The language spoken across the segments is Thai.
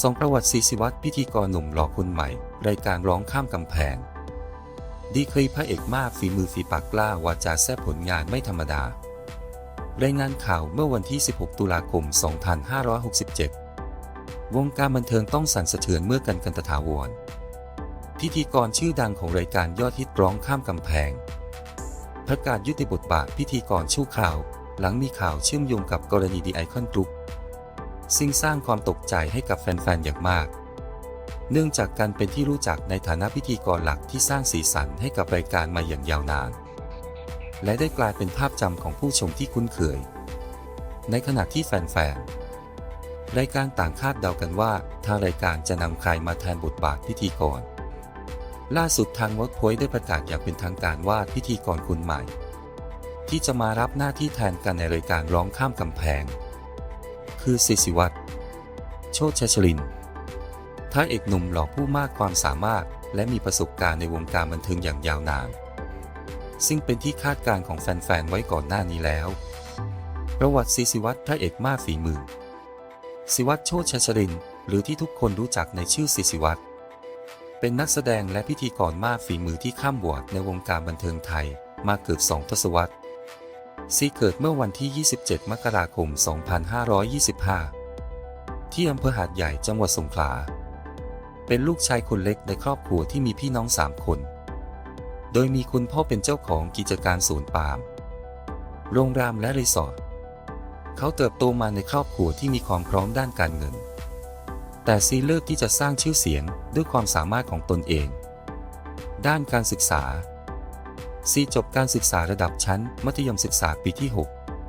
สองประวัติศรีศิวัตรพิธีกรหนุ่มหล่อคนใหม่ รายการร้องข้ามกำแพง ดีเคยพระเอกมากฝีมือฝีปากกล้าวาจาแซ่บผลงานไม่ธรรมดารายงานข่าวเมื่อวันที่ 16 ตุลาคม 2567 วงการบันเทิงต้องสั่นสะเทือนเมื่อกันกันตถาวร พิธีกรชื่อดังของรายการยอดฮิตร้องข้ามกำแพง ประกาศยุติบทบาทพิธีกรชั่วคราว หลังมีข่าวเชื่อมโยงกับกรณีดีไอคอนกรุ๊ป ซึ่งสร้างความตกใจให้กับแฟนๆ อย่างมาก เนื่องจากการเป็นที่รู้จักในฐานะพิธีกรหลักที่สร้างสีสันให้กับรายการมาอย่างยาวนาน และได้กลายเป็นภาพจำของผู้ชมที่คุ้นเคย ในขณะที่แฟนๆ รายการต่างคาดเดากันว่า ทางรายการจะนำใครมาแทนบทบาทพิธีกร ล่าสุดทาง Workpoint ได้ประกาศอย่างเป็นทางการว่าพิธีกรคนใหม่ ที่จะมารับหน้าที่แทนกันในรายการร้องข้ามกำแพง คือศิสิวัตรโชติชชลิน พระเอกหนุ่มหล่อผู้มากความสามารถ และมีประสบการณ์ในวงการบันเทิงอย่างยาวนาน ซึ่งเป็นที่คาดการณ์ของแฟนๆ ไว้ก่อนหน้านี้แล้ว ประวัติศิสิวัตรพระเอกมากฝีมือ ศิวัตรโชติชชลิน หรือที่ทุกคนรู้จักในชื่อศิสิวัตรเป็นนักแสดงและพิธีกรมากฝีมือที่ข้ามบวชในวงการบันเทิงไทยมาเกือบสองทศวรรษ ซีเกิดเมื่อวันที่ 27 มกราคม 2525 ที่อำเภอหาดใหญ่จังหวัดสงขลา เป็นลูกชายคนเล็กในครอบครัวที่มีพี่น้องสามคน โดยมีคุณพ่อเป็นเจ้าของกิจการสวนปาล์ม โรงแรมและรีสอร์ท เขาเติบโตมาในครอบครัวที่มีความพร้อมด้านการเงิน แต่ซีเลือกที่จะสร้างชื่อเสียงด้วยความสามารถของตนเอง ด้านการศึกษา ซีจบการศึกษาระดับชั้น มัธยมศึกษาปีที่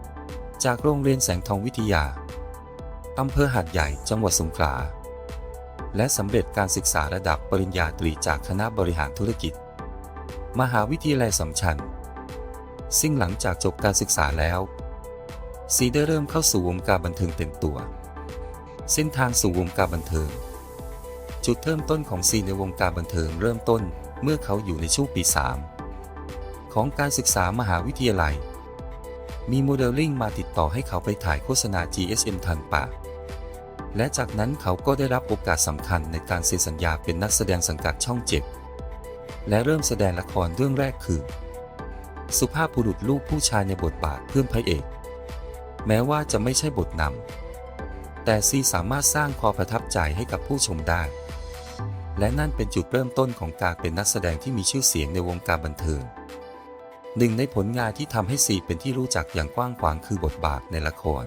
6 จากโรงเรียนแสงทองวิทยา อำเภอหาดใหญ่ จังหวัดสงขลา และสำเร็จการศึกษาระดับปริญญาตรีจากคณะบริหารธุรกิจ มหาวิทยาลัยสัมชัญซึ่งหลังจากจบการศึกษาแล้ว ซีได้เริ่มเข้าสู่วงการบันเทิงเต็มตัว เส้นทางสู่วงการบันเทิง จุดเริ่มต้นของซีในวงการบันเทิงเริ่มต้นเมื่อเขาอยู่ในช่วงปี 3 ของการศึกษามหาวิทยาลัย มีโมเดลลิ่งมาติดต่อให้เขาไปถ่ายโฆษณา GSM ทันปากและจากนั้นเขาก็ได้รับโอกาสสำคัญในการเซ็นสัญญาเป็นนักแสดงสังกัดช่องเจ็ดและเริ่มแสดงละครเรื่องแรกคือ สุภาพบุรุษลูกผู้ชายในบทบาทเพื่อนพระเอก แม้ว่าจะไม่ใช่บทนำแต่ซีสามารถสร้างความประทับใจให้กับผู้ชมได้ และนั่นเป็นจุดเริ่มต้นของการเป็นนักแสดงที่มีชื่อเสียงในวงการบันเทิง หนึ่งในผลงานที่ทำให้ซีเป็นที่รู้จักอย่างกว้างขวางคือบทบาทในละคร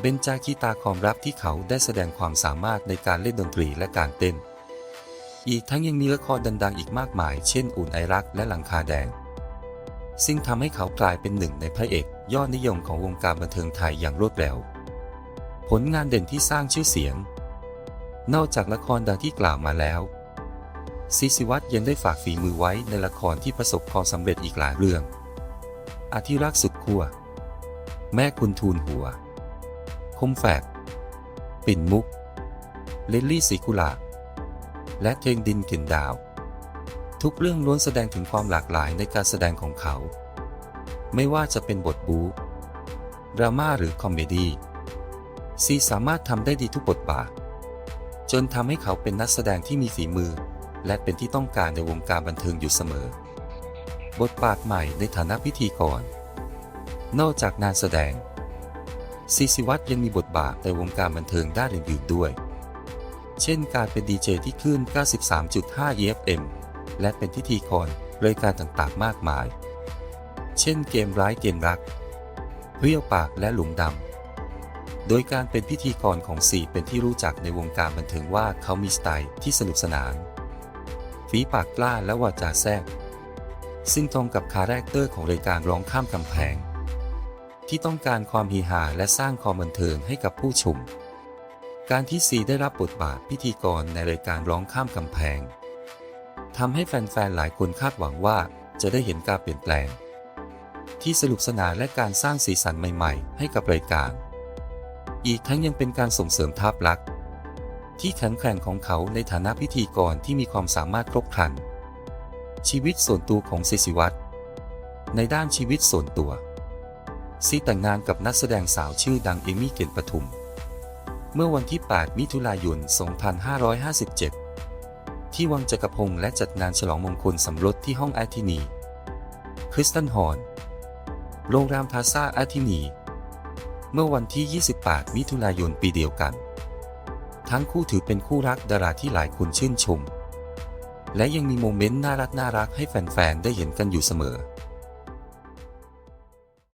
เบนจาคีตาความรับที่เขาได้แสดงความสามารถในการเล่นดนตรีและการเต้น อีกทั้งยังมีละครดังๆ อีกมากมาย เช่น อุ่นไอรักและหลังคาแดง ซึ่งทำให้เขากลายเป็นหนึ่งในพระเอก ยอดนิยมของวงการบันเทิงไทยอย่างรวดเร็ว ผลงานเด่นที่สร้างชื่อเสียง นอกจากละครดังที่กล่าวมาแล้ว ซีสิวัตรยังได้ฝากฝีมือไว้ในละครที่ประสบความสำเร็จอีกหลายเรื่องอาทิรักสุดขั้ว แม่คุณทูลหัว คมแฝก ปิ่นมุก เลนลี่สีกุหลาบและเทงดินกลิ่นดาว ทุกเรื่องล้วนแสดงถึงความหลากหลายในการแสดงของเขา ไม่ว่าจะเป็นบทบู๊ดราม่าหรือคอมเมดี้ซีสามารถทำได้ดีทุกบทบาท จนทำให้เขาเป็นนักแสดงที่มีฝีมือ และเป็นที่ต้องการในวงการบันเทิงอยู่เสมอ บทบาทใหม่ในฐานะพิธีกร นอกจากงานแสดงซีสิวัตยังมีบทบาทในวงการบันเทิงด้านอื่นๆด้วย เช่นการเป็นดีเจที่คลื่น93.5 EFM และเป็นพิธีกรรายการต่างๆมากมาย เช่นเกมร้ายเกมรักเรียวปากและหลุมดำ โดยการเป็นพิธีกรของสีเป็นที่รู้จักในวงการบันเทิงว่าเขามีสไตล์ที่สนุกสนาน ฝีปากกล้าและวาจาแซ่บซึ่งตรงกับคาแรคเตอร์ของรายการร้องข้ามกำแพง ที่ต้องการความฮีฮาและสร้างความบันเทิงให้กับผู้ชม การที่ซีได้รับบทบาทพิธีกรในรายการร้องข้ามกำแพงทำให้แฟนๆหลายคนคาดหวังว่าจะได้เห็นการเปลี่ยนแปลง ที่สนุกสนานและการสร้างสีสันใหม่ ๆ ให้กับรายการ อีกทั้งยังเป็นการส่งเสริมภาพลักษณ์ ที่แข็งแกร่งของเขาในฐานะพิธีกรที่มีความสามารถครบครัน ชีวิตส่วนตัวของศิสิวัตในด้านชีวิตส่วนตัวซีแต่งงานกับนักแสดงสาวชื่อดังเอมี่เกนปทุม เมื่อวันที่ 8 มิถุนายน 2557 ที่วังจักรพงศ์และจัดงานฉลองมงคลสมรสที่ห้องอาทินี คริสตันฮอร์นโรงแรมพาซาอาทินี เมื่อวันที่ 28 มิถุนายนปีเดียวกัน ทั้งคู่ถือเป็นคู่รักดาราที่หลายคนชื่นชม และยังมีโมเมนต์น่ารักน่ารักให้แฟนๆ ได้เห็นกันอยู่เสมอ